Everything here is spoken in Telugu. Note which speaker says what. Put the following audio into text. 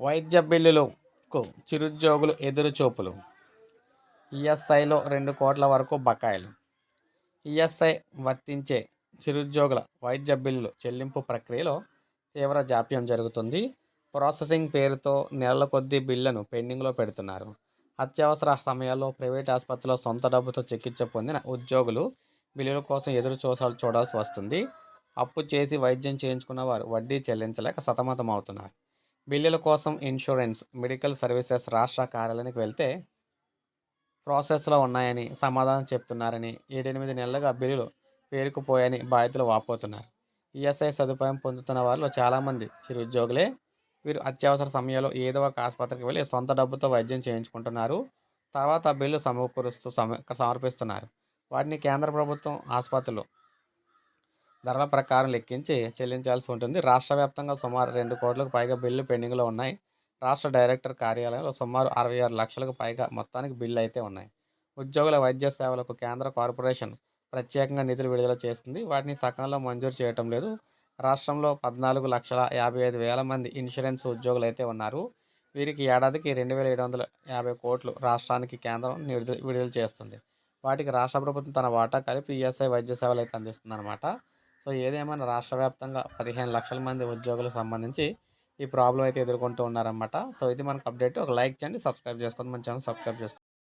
Speaker 1: వైద్య బిల్లులకు చిరుద్యోగులు ఎదురు చూపులు ఈఎస్ఐలో రెండు కోట్ల వరకు బకాయిలు. ఈఎస్ఐ వర్తించే చిరుద్యోగుల వైద్య బిల్లులు చెల్లింపు ప్రక్రియలో తీవ్ర జాప్యం జరుగుతుంది. ప్రాసెసింగ్ పేరుతో నెలల కొద్దీ బిల్లును పెండింగ్లో పెడుతున్నారు. అత్యవసర సమయాల్లో ప్రైవేట్ ఆసుపత్రిలో సొంత డబ్బుతో చికిత్స పొందిన ఉద్యోగులు బిల్లుల కోసం ఎదురు చూసాలు చూడాల్సి వస్తుంది. అప్పు చేసి వైద్యం చేయించుకున్న వారు వడ్డీ చెల్లించలేక సతమతమవుతున్నారు. బిల్లుల కోసం ఇన్సూరెన్స్ మెడికల్ సర్వీసెస్ రాష్ట్ర కార్యాలయానికి వెళ్తే ప్రాసెస్లో ఉన్నాయని సమాధానం చెప్తున్నారని ఏడెనిమిది నెలలుగా బిల్లులు పేరుకుపోయాయని బాధితులు వాపోతున్నారు. ఈఎస్ఐ సదుపాయం పొందుతున్న వారిలో చాలామంది చిరుద్యోగులే వీరు అత్యవసర సమయంలో ఏదో ఒక ఆసుపత్రికి వెళ్ళి సొంత డబ్బుతో వైద్యం చేయించుకుంటున్నారు. తర్వాత బిల్లు సమకూరుస్తూ సమ సమర్పిస్తున్నారు. వాటిని కేంద్ర ప్రభుత్వం ఆసుపత్రులు ధరల ప్రకారం లెక్కించి చెల్లించాల్సి ఉంటుంది. రాష్ట్ర వ్యాప్తంగా సుమారు రెండు కోట్లకు పైగా బిల్లు పెండింగ్లో ఉన్నాయి. రాష్ట్ర డైరెక్టర్ కార్యాలయంలో సుమారు అరవై ఆరు లక్షలకు పైగా మొత్తానికి బిల్లు అయితే ఉన్నాయి. ఉద్యోగుల వైద్య సేవలకు కేంద్ర కార్పొరేషన్ ప్రత్యేకంగా నిధులు విడుదల చేస్తుంది. వాటిని సకాలంలో మంజూరు చేయటం లేదు. రాష్ట్రంలో పద్నాలుగు లక్షల యాభై ఐదు వేల మంది ఇన్సూరెన్స్ ఉద్యోగులు అయితే ఉన్నారు. వీరికి ఏడాదికి రెండు వేల ఏడు వందల యాభై కోట్లు రాష్ట్రానికి కేంద్రం విడుదల విడుదల చేస్తుంది. వాటికి రాష్ట్ర ప్రభుత్వం తన వాటా కలిపి ఈఎస్ఐ వైద్య సేవలు అయితే అందిస్తుందన్నమాట. సో ఏదేమైనా రాష్ట్ర వ్యాప్తంగా పదిహేను లక్షల మంది ఉద్యోగులకు సంబంధించి ఈ ప్రాబ్లం అయితే ఎదుర్కొంటూ ఉన్నారన్నమాట. సో ఇది మనకు అప్డేట్. ఒక లైక్ చేయండి సబ్స్క్రైబ్ చేసుకోండి. మన ఛానల్ సబ్స్క్రైబ్ చేసుకోండి